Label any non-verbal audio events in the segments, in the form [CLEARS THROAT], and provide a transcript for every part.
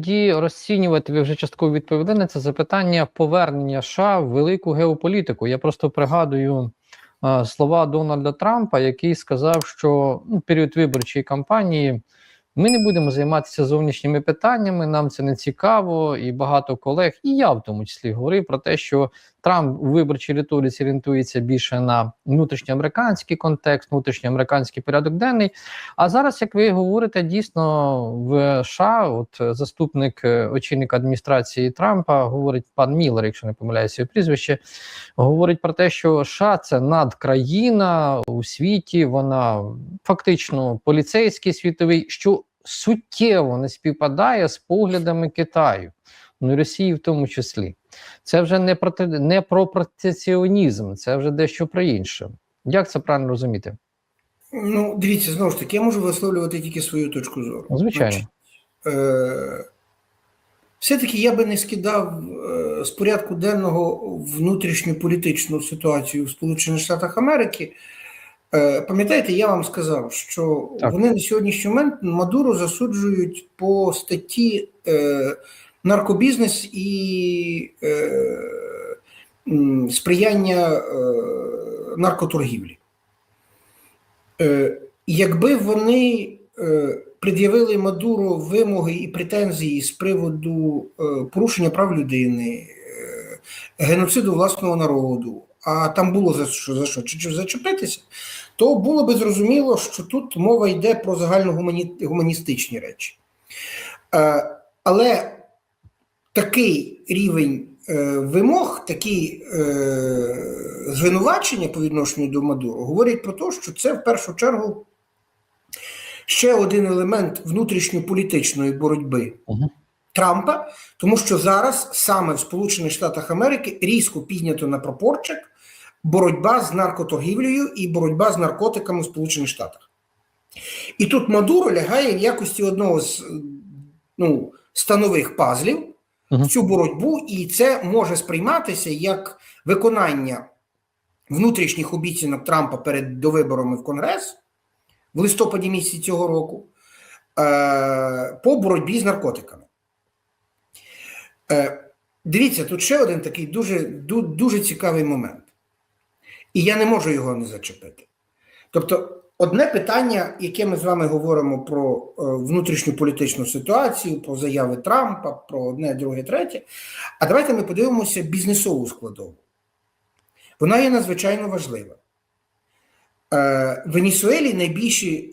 тоді розцінювати, ви вже частково відповіли на це запитання повернення США в велику геополітику? Я просто пригадую е, слова Дональда Трампа, який сказав, що ну, період виборчої кампанії ми не будемо займатися зовнішніми питаннями, нам це не цікаво, і багато колег, і я в тому числі говорив про те, що Трамп у виборчій риториці орієнтується більше на внутрішньоамериканський контекст, внутрішньоамериканський порядок денний. А зараз, як ви говорите, дійсно в США, от заступник е, очільника адміністрації Трампа, говорить пан Міллер, якщо не помиляюся прізвище, говорить про те, що США це надкраїна у світі, вона фактично поліцейський світовий, що суттєво не співпадає з поглядами Китаю, ну і Росії в тому числі. Це вже не про не про протекціонізм, це вже дещо про інше. Як це правильно розуміти? Ну, дивіться, знову ж таки, я можу висловлювати тільки свою точку зору. Звичайно. Значить, е- все-таки я би не скидав е- з порядку денного внутрішню політичну ситуацію в Сполучених Штатах Америки. Е- пам'ятаєте, я вам сказав, що Так. вони на сьогоднішній момент Мадуру засуджують по статті е- наркобізнес і е- сприяння е- наркоторгівлі. Е, Якби вони е, пред'явили Мадуру вимоги і претензії з приводу е, порушення прав людини, е, геноциду власного народу, а там було за що за що чи- зачепитися, то було би зрозуміло, що тут мова йде про загальногуманістичні речі. Е, Але такий рівень е, вимог, такі е, звинувачення по відношенню до Мадуру говорять про те, що це в першу чергу ще один елемент внутрішньополітичної боротьби Угу. Трампа, тому що зараз саме в Сполучених Штатах Америки різко піднято на пропорчик боротьба з наркоторгівлею і боротьба з наркотиками в Сполучених Штатах. І тут Мадуро лягає в якості одного з ну, станових пазлів В цю боротьбу, і це може сприйматися як виконання внутрішніх обіцянок Трампа перед довиборами в Конгрес в листопаді місяці цього року е, по боротьбі з наркотиками. Е, Дивіться, тут ще один такий дуже, дуже цікавий момент. І я не можу його не зачепити. Тобто, одне питання, яке ми з вами говоримо про е, внутрішню політичну ситуацію, про заяви Трампа, про одне, друге, третє. А давайте ми подивимося бізнесову складову. Вона є надзвичайно важлива. Е, В Венесуелі найбільші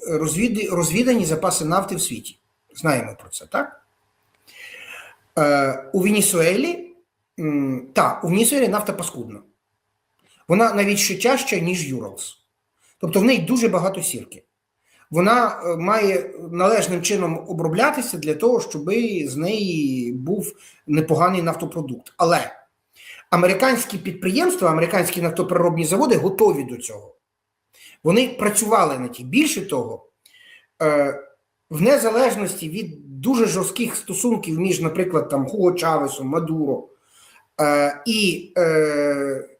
розвідані запаси нафти в світі. Знаємо про це, так? Е, У Венесуелі, м, так, у Венесуелі нафта паскудна. Вона навіть ще тяжча, ніж Юралс. Тобто в неї дуже багато сірки. Вона е, має належним чином оброблятися для того, щоб з неї був непоганий нафтопродукт. Але американські підприємства, американські нафтопереробні заводи готові до цього. Вони працювали на ті. Більше того, е, в незалежності від дуже жорстких стосунків між, наприклад, там Хуго Чавесом, Мадуро е, і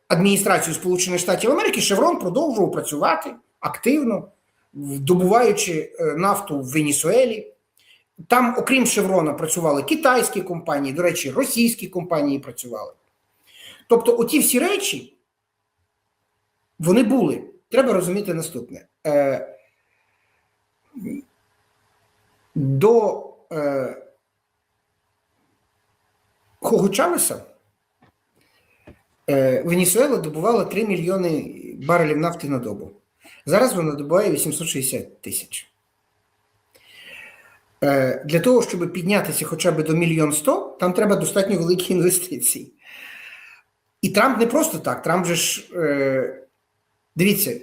адміністрацією Сполучених Штатів Америки, Шеврон продовжував працювати активно, добуваючи е, нафту в Венесуелі. Там, окрім Шеврона, працювали китайські компанії, до речі, російські компанії працювали. Тобто, оті всі речі, вони були. Треба розуміти наступне. Е, до е, е, Венесуела добувала 3 мільйони барелів нафти на добу. Зараз вона добуває 860 тисяч. Е, для того, щоб піднятися хоча б до мільйон сто, там треба достатньо великі інвестиції. І Трамп не просто так. Трамп же ж, е, дивіться,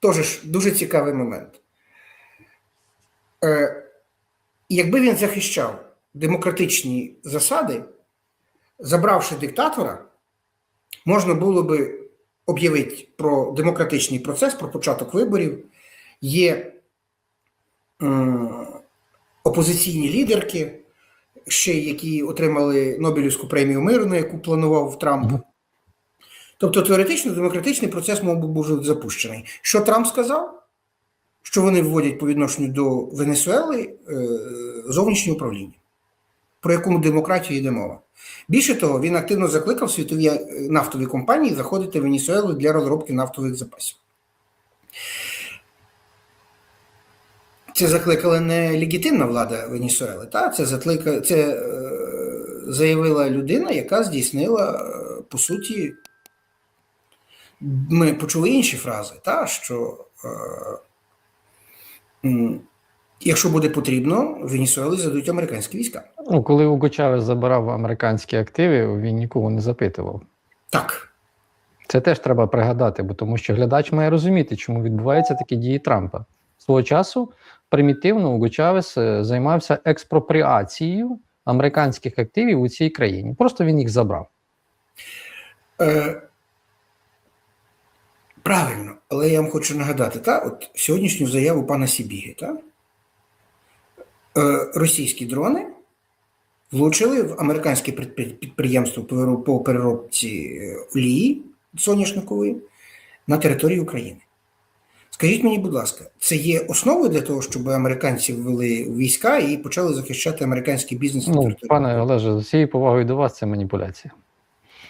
теж дуже цікавий момент. Е, якби він захищав демократичні засади, забравши диктатора, можна було би об'явити про демократичний процес, про початок виборів. Є опозиційні лідерки, ще які отримали Нобелівську премію миру, на яку планував Трамп. Тобто теоретично демократичний процес мав би був запущений. Що Трамп сказав? Що вони вводять по відношенню до Венесуели е, зовнішнє управління. Про яку демократію йде мова. Більше того, він активно закликав світові е, нафтові компанії заходити в Венесуелу для розробки нафтових запасів. Це закликала не легітимна влада Венесуели, та це заклика, це е, заявила людина, яка здійснила е, по суті. Ми почули інші фрази, та що е, якщо буде потрібно, в Венесуелі зададуть американські війська. Ну, коли Уго Чавес забирав американські активи, він нікого не запитував. Так. Це теж треба пригадати, бо тому що глядач має розуміти, чому відбуваються такі дії Трампа. Свого часу примітивно Уго Чавес е, займався експропріацією американських активів у цій країні. Просто він їх забрав. Е, правильно, але я вам хочу нагадати, та, от сьогоднішню заяву пана Сібіги, та, російські дрони влучили в американське підприємство по переробці е, олії соняшникової на території України. Скажіть мені, будь ласка, це є основою для того, щоб американці ввели війська і почали захищати американський бізнес на Ну, території? пане Олеже, з усією повагою до вас це маніпуляція.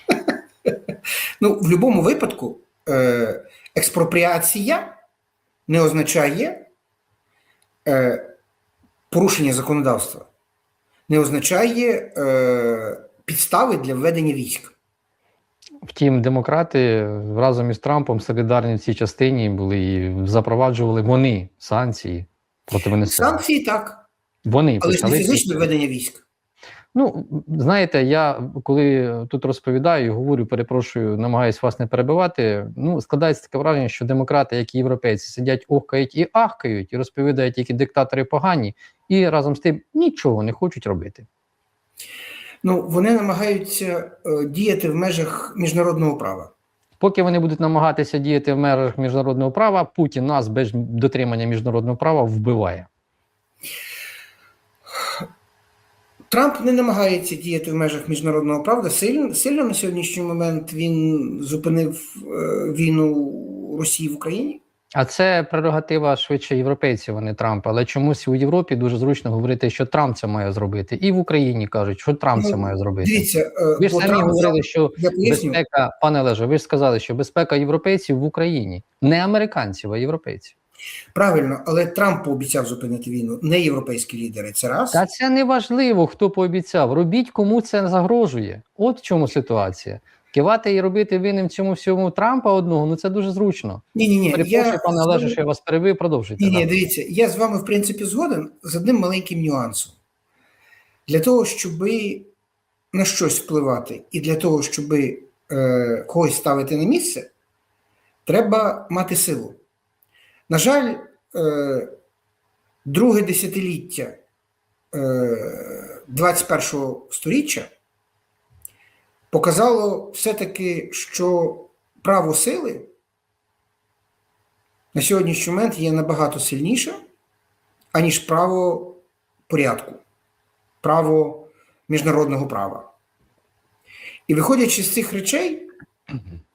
[LAUGHS] Ну, в будь-якому випадку, е, експропріація не означає е, порушення законодавства, не означає е, підстави для введення військ. Втім, демократи разом із Трампом солідарні в цій частині були і запроваджували вони санкції проти Венесуели. Санкції так, Вони але ж не фізичне введення військ. Ну, знаєте, я коли тут розповідаю, говорю, перепрошую, намагаюсь вас не перебивати. Ну, складається таке враження, що демократи, як і європейці, сидять охкають і ахкають, і розповідають, які диктатори погані, і разом з тим нічого не хочуть робити. Ну, вони намагаються е, діяти в межах міжнародного права. Поки вони будуть намагатися діяти в межах міжнародного права, Путін нас без дотримання міжнародного права вбиває. Трамп не намагається діяти в межах міжнародного права. Сильно, сильно на сьогоднішній момент він зупинив е, війну Росії в Україні. А це прерогатива швидше європейців, не Трампа. Але чомусь у Європі дуже зручно говорити, що Трамп це має зробити, і в Україні кажуть, що Трамп це Ну, має зробити. Дивіться, е, Ви ж самі Трамп говорили, що безпека, пане Леже, ви ж сказали, що безпека європейців в Україні, не американців, а європейців. Правильно, але Трамп пообіцяв зупинити війну, не європейські лідери. Це раз. Та це не важливо, хто пообіцяв. Робіть кому це загрожує. От в чому ситуація. Кивати і робити винним цьому всьому Трампа одного, ну це дуже зручно. Ні, ні, ні. Перепрошую, пане Олеже, що я вас перебив, продовжуйте. Ні, ні, дивіться, я з вами в принципі згоден з одним маленьким нюансом. Для того, щоб на щось впливати, і для того, щоб е, когось ставити на місце, треба мати силу. На жаль, е, друге десятиліття е, 21-го сторіччя показало все-таки, що право сили на сьогоднішній момент є набагато сильніше, аніж право порядку, право міжнародного права. І виходячи з цих речей,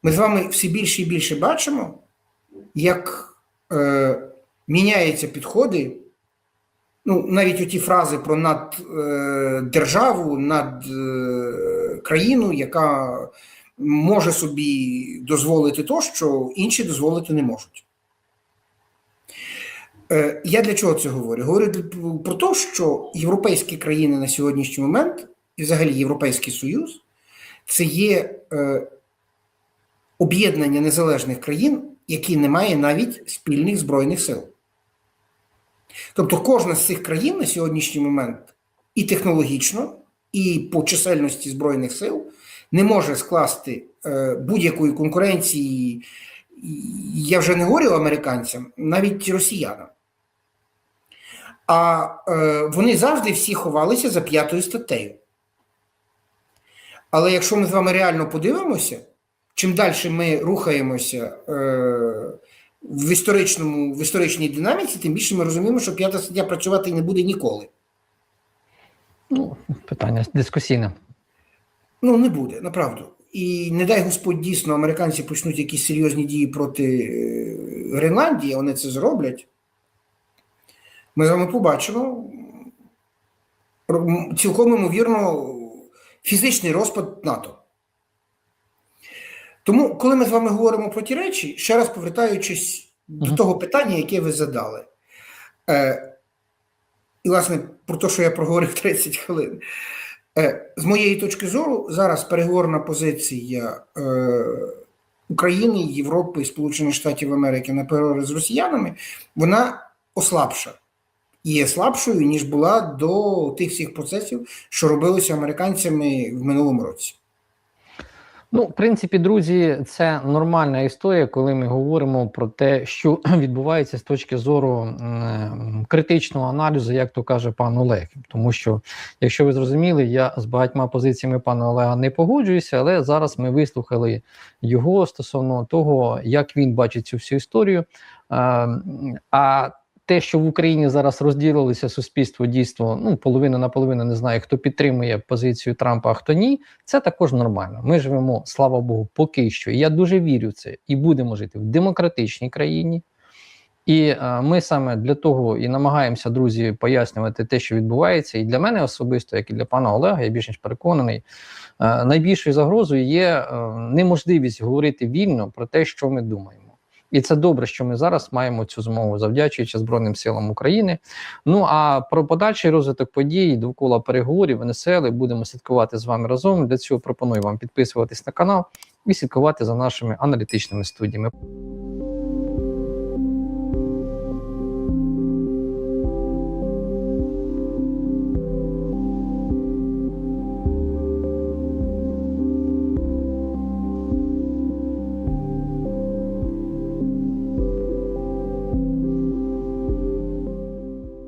ми з вами все більше і більше бачимо, як е, міняються підходи. Ну, навіть оті фрази про наддержаву, над е, країну, яка може собі дозволити то, що інші дозволити не можуть. Е, Я для чого це говорю? Говорю про те, що європейські країни на сьогоднішній момент, і взагалі Європейський Союз, це є е, об'єднання незалежних країн, які не має навіть спільних збройних сил. Тобто кожна з цих країн на сьогоднішній момент і технологічно, і по чисельності збройних сил не може скласти е, будь-якої конкуренції. Я вже не говорю американцям, навіть росіянам. А е, вони завжди всі ховалися за п'ятою статтею. Але якщо ми з вами реально подивимося, чим далі ми рухаємося е, в, історичному, в історичній динаміці, тим більше ми розуміємо, що п'ята стаття працювати не буде ніколи. Ну, питання дискусійне. Ну, не буде, направду. І не дай Господь дійсно, американці почнуть якісь серйозні дії проти е, Гренландії, вони це зроблять. Ми з вами побачимо цілком ймовірно фізичний розпад НАТО. Тому, коли ми з вами говоримо про ті речі, ще раз повертаючись до того питання, яке ви задали, е, і, власне, про те, що я проговорив [LAUGHS] 30 хвилин. Е, з моєї точки зору, зараз переговорна позиція е, України, Європи і Сполучених Штатів Америки на переговори з росіянами, вона ослабша. І є слабшою, ніж була до тих всіх процесів, що робилися американцями в минулому році. Ну, в принципі, друзі, це нормальна історія, коли ми говоримо про те, що [CLEARS THROAT] відбувається з точки зору критичного аналізу, як то каже пан Олег. Тому що, якщо ви зрозуміли, я з багатьма позиціями пана Олега не погоджуюся, але зараз ми вислухали його стосовно того, як він бачить цю всю історію. А, а те, що в Україні зараз розділилося суспільство, дійсно, ну половина на половину не знаю, хто підтримує позицію Трампа, а хто ні. Це також нормально. Ми живемо, слава Богу, поки що. І я дуже вірю в це і будемо жити в демократичній країні. І е, ми саме для того і намагаємося, друзі, пояснювати те, що відбувається. І для мене особисто, як і для пана Олега, я більш ніж переконаний, е, найбільшою загрозою є е, неможливість говорити вільно про те, що ми думаємо. І це добре, що ми зараз маємо цю змогу, завдячуючи Збройним силам України. Ну а про подальший розвиток подій довкола переговорів ВНСЛ будемо слідкувати з вами разом. Для цього пропоную вам підписуватись на канал і слідкувати за нашими аналітичними студіями.